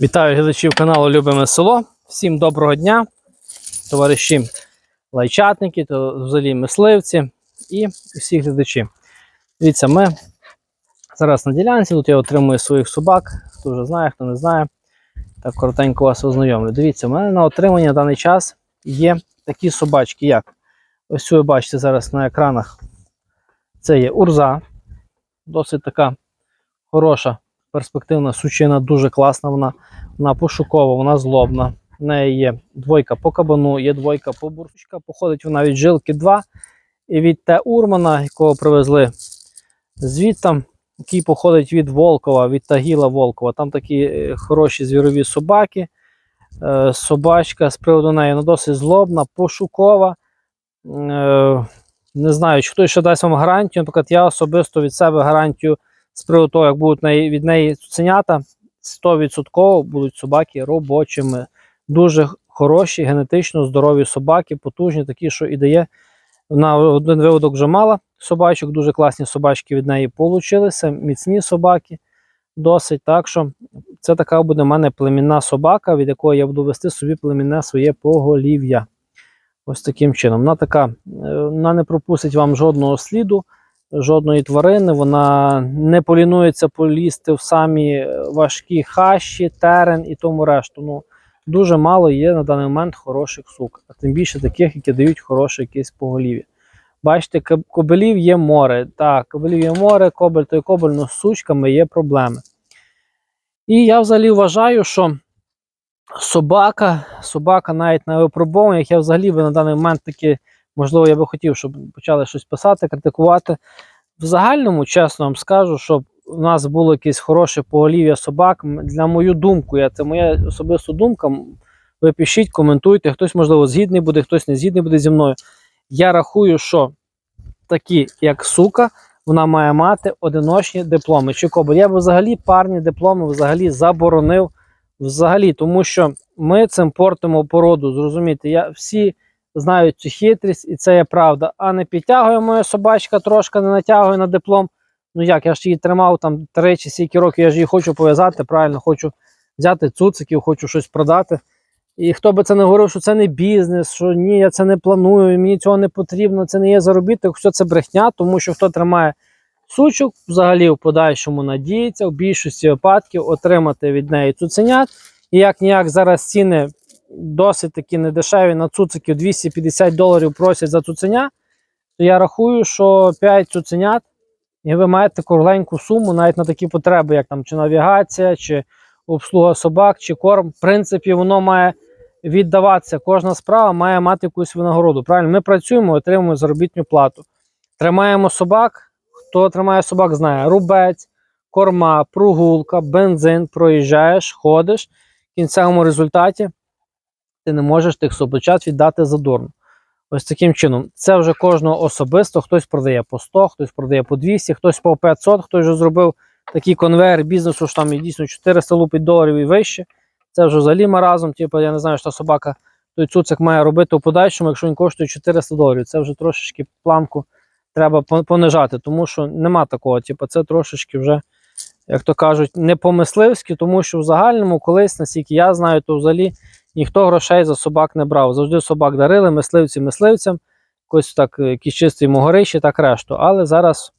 Вітаю глядачів каналу Любиме село. Всім доброго дня, товариші лайчатники, то взагалі мисливці і всі глядачі. Дивіться, ми зараз на ділянці, тут я отримую своїх собак. Хто вже знає, хто не знає. Так коротенько вас ознайомлю. Дивіться, у мене на отримання на даний час є такі собачки, як ось ви бачите зараз на екранах. Це є урза, досить така хороша перспективна сучина, дуже класна вона. Вона пошукова, вона злобна. В неї є двойка по кабану, є двойка по бурсучка. Походить вона від жилки 2 і від Т. Урмана, якого привезли звідти, який походить від Волкова, від Тагіла Волкова. Там такі е, хороші звірові собаки. Е, Собачка з приводу неї вона досить злобна, пошукова. Е, Не знаю, чи хтось ще дасть вам гарантію. Наприклад, я особисто від себе гарантію з приводу того, як будуть від неї цуценята, 100% будуть собаки робочими. Дуже хороші, генетично здорові собаки, потужні, такі, що і дає. На один виводок вже мала собачок, дуже класні собачки від неї получилися, міцні собаки. Досить. Так що це така буде в мене племінна собака, від якої я буду вести собі племінне своє поголів'я. Ось таким чином. Вона така, е, вона не пропустить вам жодного сліду жодної тварини, вона не полінується полізти в самі е, важкі хащі, терен і тому решту. Ну, дуже мало є на даний момент хороших сук, а тим більше таких, які дають хороше якесь поголів'я. Бачите, кобелів є море. Так, кобелів є море, кобель то й кобель, але з сучками є проблеми. І я взагалі вважаю, що собака, собака навіть на випробуваннях, я взагалі би на даний момент таки, можливо, я би хотів, щоб почали щось писати, критикувати. В загальному, чесно вам скажу, щоб у нас було якесь хороше поголів'я собак. На мою думку, я, це моя особиста думка. Ви пишіть, коментуйте, хтось, можливо, згідний буде, хтось не згідний буде зі мною. Я рахую, що такі, як сука, вона має мати одиночні дипломи. Чи кобель. Я б взагалі парні дипломи взагалі заборонив. Взагалі, тому що ми цим портимо породу. Зрозумієте, я всі знають цю хитрість, і це є правда. А не підтягує моя собачка, трошки не натягує на диплом. Ну як, я ж її тримав там три чи стільки років, я ж її хочу пов'язати, правильно, хочу взяти цуциків, хочу щось продати. І хто би це не говорив, що це не бізнес, що ні, я це не планую, мені цього не потрібно, це не є заробіток, все це брехня, тому що хто тримає сучок, взагалі в подальшому надіється в більшості випадків отримати від неї цуценят. І як ніяк зараз ціни досить такі недешеві на цуциків 250 доларів просять за цуценя, то я рахую, що 5 цуценят, і ви маєте кругленьку суму навіть на такі потреби, як там чи навігація, чи обслуга собак, чи корм. В принципі, воно має віддаватися. Кожна справа має мати якусь винагороду. Правильно, ми працюємо, отримуємо заробітну плату. Тримаємо собак. Хто тримає собак, знає рубець, корма, прогулка, бензин, проїжджаєш, ходиш. В кінцевому результаті ти не можеш тих собачат віддати задурно. Ось таким чином. Це вже кожного особисто. Хтось продає по 100, хтось продає по 200, хтось по 500, хтось вже зробив такий конвейер бізнесу, що там є дійсно 400 лупить доларів і вище. Це вже взагалі маразм. Типу, я не знаю, що собака той цуцик має робити у подальшому, якщо він коштує 400 доларів. Це вже трошечки планку треба понижати, тому що нема такого. Типу, це трошечки вже, як то кажуть, не по-мисливськи, тому що в загальному колись, наскільки я знаю, то взагалі ніхто грошей за собак не брав. Завжди собак дарили, мисливці мисливцям, якось так, е, якісь чисті могорищі, так решту. Але зараз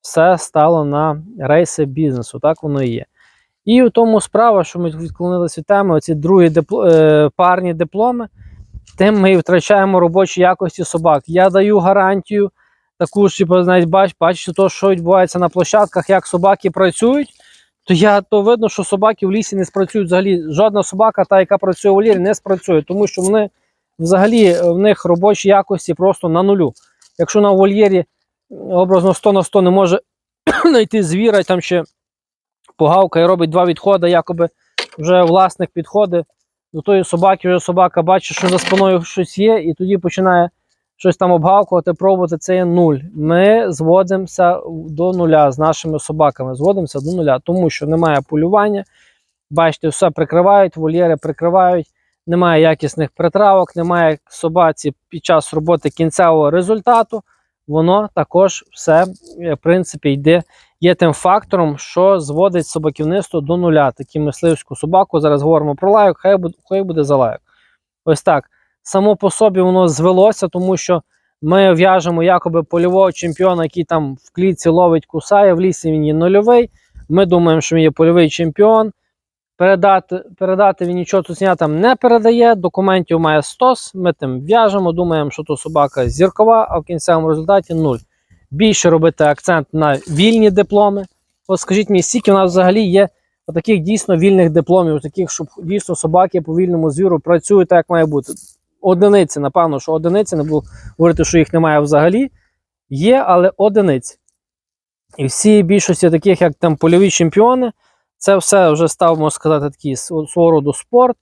все стало на рейси бізнесу, так воно і є. І в тому справа, що ми відклонилися від теми, оці другі дипло, е, парні дипломи, тим ми і втрачаємо робочі якості собак. Я даю гарантію, таку ж, типу, навіть бач, бачите, то, що відбувається на площадках, як собаки працюють, то я то видно, що собаки в лісі не спрацюють взагалі. Жодна собака, та, яка працює в вольєрі, не спрацює, тому що вони взагалі е, в них робочі якості просто на нулю. Якщо на вольєрі образно 100 на 100 не може знайти звіра, там ще погавкає, робить два відходи, якоби вже власник підходить до тої собаки, вже собака бачить, що за спиною щось є, і тоді починає щось там обгавкувати, пробувати, це є нуль. Ми зводимося до нуля з нашими собаками. Зводимося до нуля, тому що немає полювання. Бачите, все прикривають, вольєри прикривають, немає якісних притравок, немає собаці під час роботи кінцевого результату. Воно також все, е, в принципі, йде є тим фактором, що зводить собаківництво до нуля. Таку мисливську собаку. Зараз говоримо про лайок, хай буде, хай буде за лайок. Ось так. Само по собі воно звелося, тому що ми в'яжемо якоби польового чемпіона, який там в клітці ловить, кусає, в лісі він є нульовий. Ми думаємо, що він є польовий чемпіон. Передати, передати він нічого тут там не передає. Документів має 100. Ми тим в'яжемо, думаємо, що то собака зіркова, а в кінцевому результаті нуль. Більше робити акцент на вільні дипломи. От скажіть мені, скільки у нас взагалі є таких дійсно вільних дипломів, таких, щоб дійсно собаки по вільному звіру працюють так, як має бути. Одиниці, напевно, що одиниці, не буду говорити, що їх немає взагалі. Є, але одиниці. І всі більшості таких, як там польові чемпіони, це все вже став, можна сказати, такий св- свого роду спорт.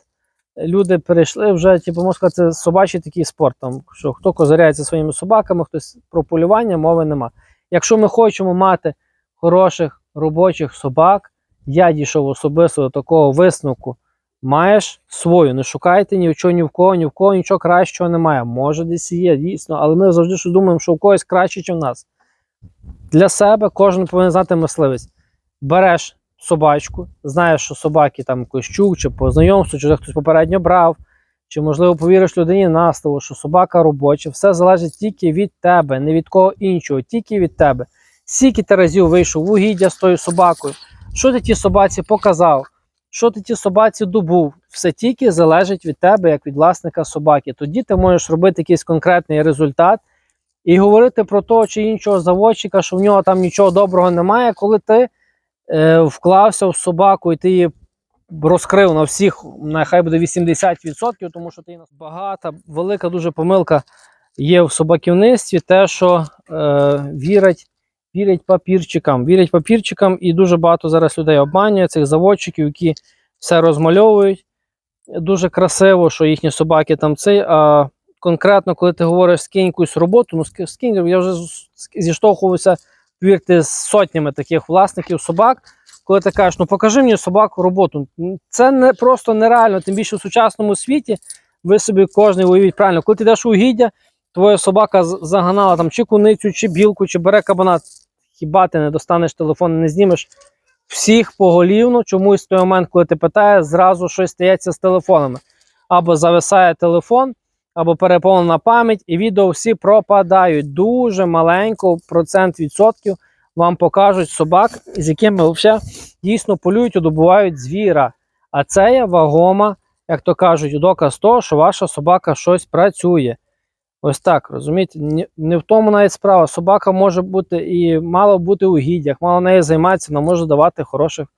Люди перейшли вже, типу, можна сказати, собачий такий спорт. Там, що хто козиряється своїми собаками, хтось про полювання, мови нема. Якщо ми хочемо мати хороших робочих собак, я дійшов особисто до такого висновку. Маєш свою, не шукайте ні в чого, ні в кого, ні в кого нічого кращого немає. Може, десь є, дійсно, але ми завжди що думаємо, що у когось краще, ніж в нас. Для себе кожен повинен знати мисливість. Береш собачку, знаєш, що собаки там чув, чи по знайомству, чи хтось попередньо брав, чи, можливо, повіриш людині на слово, що собака робоча, все залежить тільки від тебе, не від кого іншого, тільки від тебе. Скільки ти разів вийшов в угіддя з тою собакою, що ти тій собаці показав, що ти тій собаці добув, все тільки залежить від тебе, як від власника собаки. Тоді ти можеш робити якийсь конкретний результат і говорити про того чи іншого заводчика, що в нього там нічого доброго немає, коли ти е, вклався в собаку і ти її розкрив на всіх, нехай буде 80%, тому що ти багата, велика дуже помилка є в собаківництві, те, що е, вірять, вірять папірчикам. Вірять папірчикам, і дуже багато зараз людей обманює цих заводчиків, які все розмальовують. Дуже красиво, що їхні собаки там цей. А конкретно, коли ти говориш скинь якусь роботу, ну скинь, я вже зіштовхувався, повірте, з сотнями таких власників собак. Коли ти кажеш, ну покажи мені собаку роботу. Це не просто нереально, тим більше в сучасному світі. Ви собі кожен уявіть правильно, коли ти йдеш у угіддя, твоя собака заганала там чи куницю, чи білку, чи бере кабана. Хіба ти не достанеш телефон, не знімеш всіх поголівно, чомусь той момент, коли ти питаєш, зразу щось стається з телефонами. Або зависає телефон, або переповнена пам'ять, і відео всі пропадають. Дуже маленько процент відсотків вам покажуть собак, з якими взагалі дійсно полюють і добувають звіра. А це є вагома, як то кажуть, доказ того, що ваша собака щось працює. Ось так, розумієте? Не в тому навіть справа. Собака може бути і мало бути у гіддях, мало нею займатися, вона може давати хороших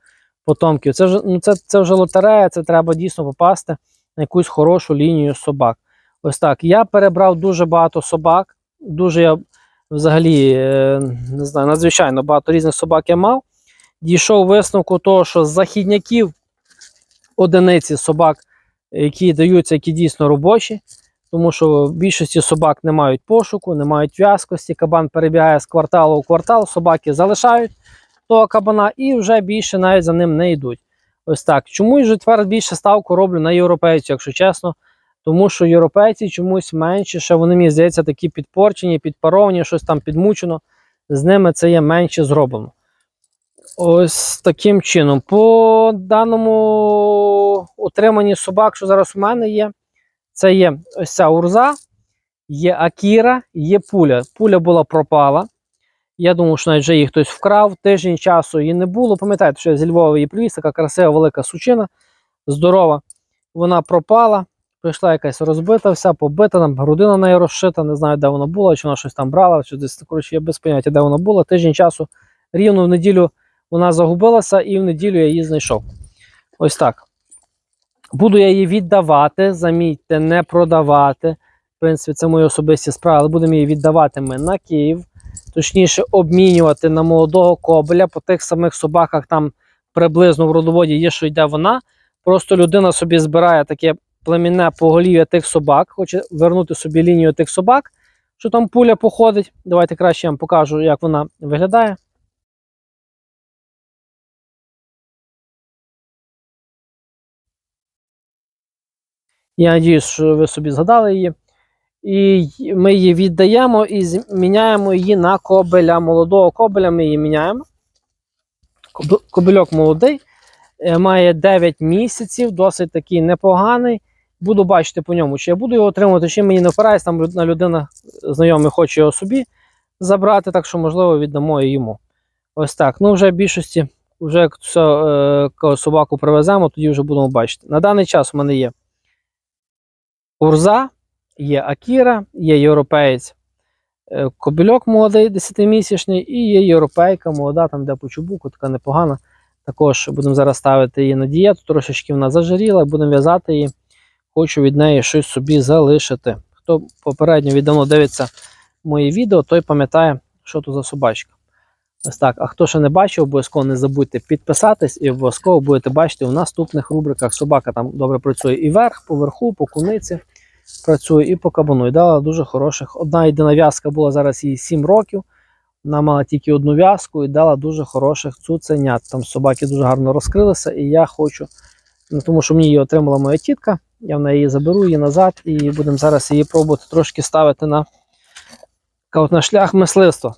потомків. Це ну, це, це вже лотерея, це треба дійсно попасти на якусь хорошу лінію собак. Ось так. Я перебрав дуже багато собак. Дуже я взагалі е, не знаю, надзвичайно багато різних собак я мав. Дійшов висновку того, що з західняків одиниці собак, які даються, які дійсно робочі, тому що в більшості собак не мають пошуку, не мають в'язкості. Кабан перебігає з кварталу у квартал, собаки залишають того кабана і вже більше навіть за ним не йдуть. Ось так. Чомусь же тепер більше ставку роблю на європейців, якщо чесно. Тому що європейці чомусь менше, ще вони, мені здається, такі підпорчені, підпаровані, щось там підмучено. З ними це є менше зроблено. Ось таким чином. По даному утриманні собак, що зараз у мене є, це є ось ця урза, є Акіра, є пуля. Пуля була пропала. Я думав, що навіть вже її хтось вкрав. Тиждень часу її не було. Пам'ятаєте, що я зі Львова її привіз, така красива велика сучина, здорова. Вона пропала. Прийшла якась розбита, вся побита, там грудина на неї розшита, не знаю, де вона була, чи вона щось там брала, чи десь коротше, я без поняття, де вона була. Тиждень часу рівно в неділю вона загубилася, і в неділю я її знайшов. Ось так. Буду я її віддавати, замітьте, не продавати. В принципі, це мої особисті справи, але будемо її віддавати ми на Київ. Точніше, обмінювати на молодого кобеля по тих самих собаках, там приблизно в родоводі є, що йде вона. Просто людина собі збирає таке племінне поголів'я тих собак, хоче вернути собі лінію тих собак, що там пуля походить. Давайте краще я вам покажу, як вона виглядає. Я надіюсь, що ви собі згадали її. І ми її віддаємо і зміняємо її на кобеля, молодого кобеля ми її міняємо. Коб- Кобильок молодий, е, має 9 місяців, досить такий непоганий. Буду бачити по ньому, чи я буду його отримувати, чи мені не впираюсь, там одна людина знайомий хоче його собі забрати, так що, можливо, віддамо і йому. Ось так. Ну, вже в більшості, вже е, собаку привеземо, тоді вже будемо бачити. На даний час у мене є Урза, є Акіра, є європеєць е, Кобильок молодий, 10-місячний, і є європейка молода, там де по чубуку, така непогана. Також будемо зараз ставити її на дієту, трошечки вона зажиріла, будемо в'язати її. Хочу від неї щось собі залишити. Хто попередньо віддавно дивиться мої відео, той пам'ятає, що то за собачка. Ось так. А хто ще не бачив, обов'язково не забудьте підписатись і обов'язково будете бачити у наступних рубриках. Собака там добре працює і вверх, по верху, по куниці працює, і по кабану. І дала дуже хороших. Одна єдина в'язка була зараз їй 7 років. Вона мала тільки одну в'язку і дала дуже хороших цуценят. Там собаки дуже гарно розкрилися, і я хочу, ну, тому що мені її отримала моя тітка. Я в неї її заберу її назад і будемо зараз її пробувати трошки ставити на, на шлях мисливства.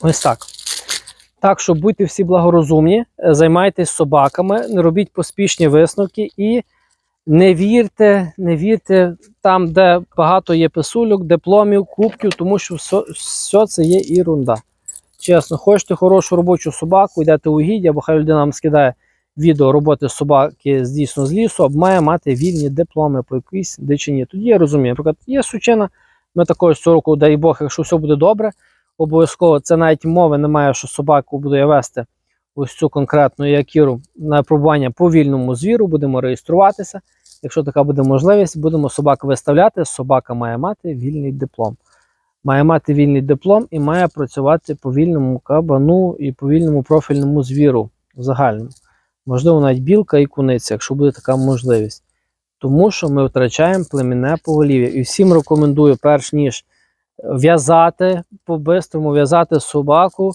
Ось так. Так що будьте всі благорозумні, е, займайтесь собаками, не робіть поспішні висновки і не вірте, не вірте там, де багато є писульок, дипломів, кубків, тому що все, все це є ерунда. Чесно, хочете хорошу робочу собаку, йдете у гідді, або хай людина вам скидає відео роботи собаки з з лісу, або має мати вільні дипломи по якійсь дичині. Тоді я розумію. Наприклад, є сучина, ми також цього року, дай Бог, якщо все буде добре, обов'язково це навіть мови немає, що собаку буду я вести ось цю конкретну якіру на пробування по вільному звіру, будемо реєструватися. Якщо така буде можливість, будемо собаку виставляти. Собака має мати вільний диплом. Має мати вільний диплом і має працювати по вільному кабану і по вільному профільному звіру загальному. Можливо, навіть білка і куниця, якщо буде така можливість. Тому що ми втрачаємо племінне поголів'я. І всім рекомендую, перш ніж в'язати по-бистрому, в'язати собаку.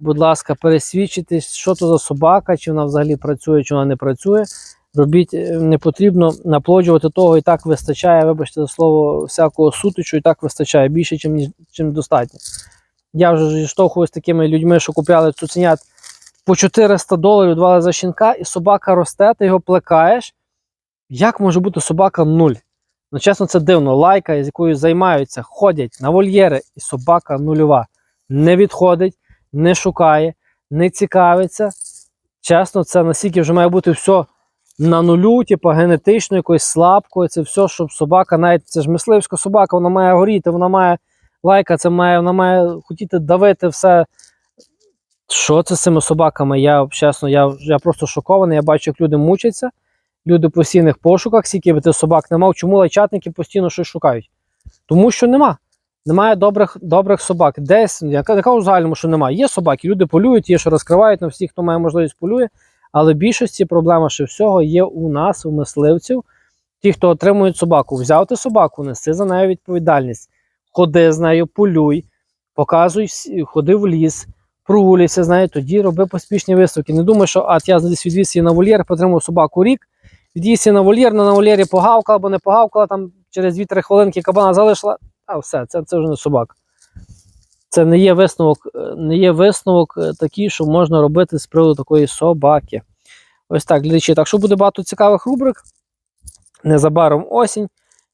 Будь ласка, пересвідчитись, що то за собака, чи вона взагалі працює, чи вона не працює. Робіть, е, не потрібно наплоджувати того, і так вистачає, вибачте за слово, всякого сутичу, і так вистачає більше, чим, чим достатньо. Я вже зіштовхуюся з такими людьми, що купляли цуценят по 400 доларів давали за щенка, і собака росте, ти його плекаєш. Як може бути собака нуль? Ну, чесно, це дивно. Лайка, з якою займаються, ходять на вольєри, і собака нульова. Не відходить, не шукає, не цікавиться. Чесно, це настільки вже має бути все на нулю, типу генетично, якоюсь слабкою. Це все, щоб собака, навіть це ж мисливська собака, вона має горіти, вона має лайка, це має, вона має хотіти давити все. Що це з цими собаками? Я чесно, я, я просто шокований. Я бачу, як люди мучаться. Люди в постійних пошуках, скільки би ти собак не мав. Чому лайчатники постійно щось шукають? Тому що нема. Немає добрих, добрих собак. Десь, я не кажу загальному, що немає. Є собаки, люди полюють, є, що розкривають на всіх, хто має можливість полює. Але в більшості проблема ще всього є у нас, у мисливців. Ті, хто отримують собаку, взяв ти собаку, неси за нею відповідальність. Ходи з нею, полюй, показуй, ходи в ліс, прогуляйся з нею, тоді роби поспішні висновки. Не думай, що а, я десь відвіз її на вольєр, потримав собаку рік, відвіз на вольєр, на вольєрі погавкала або не погавкала, там через 2-3 хвилинки кабана залишила. А все, це, це вже не собака. Це не є висновок, е, не є висновок е, такий, що можна робити з приводу такої собаки. Ось так, глядачі. Так що буде багато цікавих рубрик. Незабаром осінь.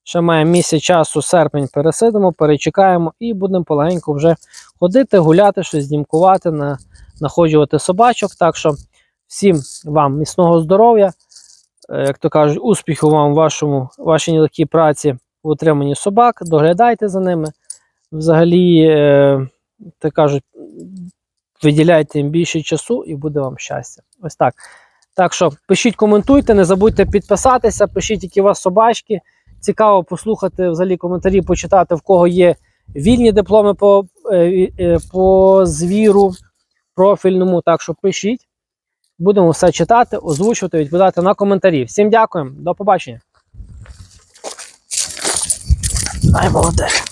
Ще має місяць часу, серпень пересидимо, перечекаємо і будемо полегенько вже ходити, гуляти, щось знімкувати, на, находжувати собачок. Так що всім вам міцного здоров'я, як то кажуть, успіху вам в вашому, вашій нелегкій праці в утриманні собак. Доглядайте за ними. Взагалі, е, так кажуть, виділяйте їм більше часу і буде вам щастя. Ось так. Так що пишіть, коментуйте, не забудьте підписатися, пишіть, які у вас собачки. Цікаво послухати взагалі коментарі, почитати, в кого є вільні дипломи по, е, е, по звіру профільному. Так що пишіть. Будемо все читати, озвучувати, відповідати на коментарі. Всім дякуємо, до побачення. Ай, молодець.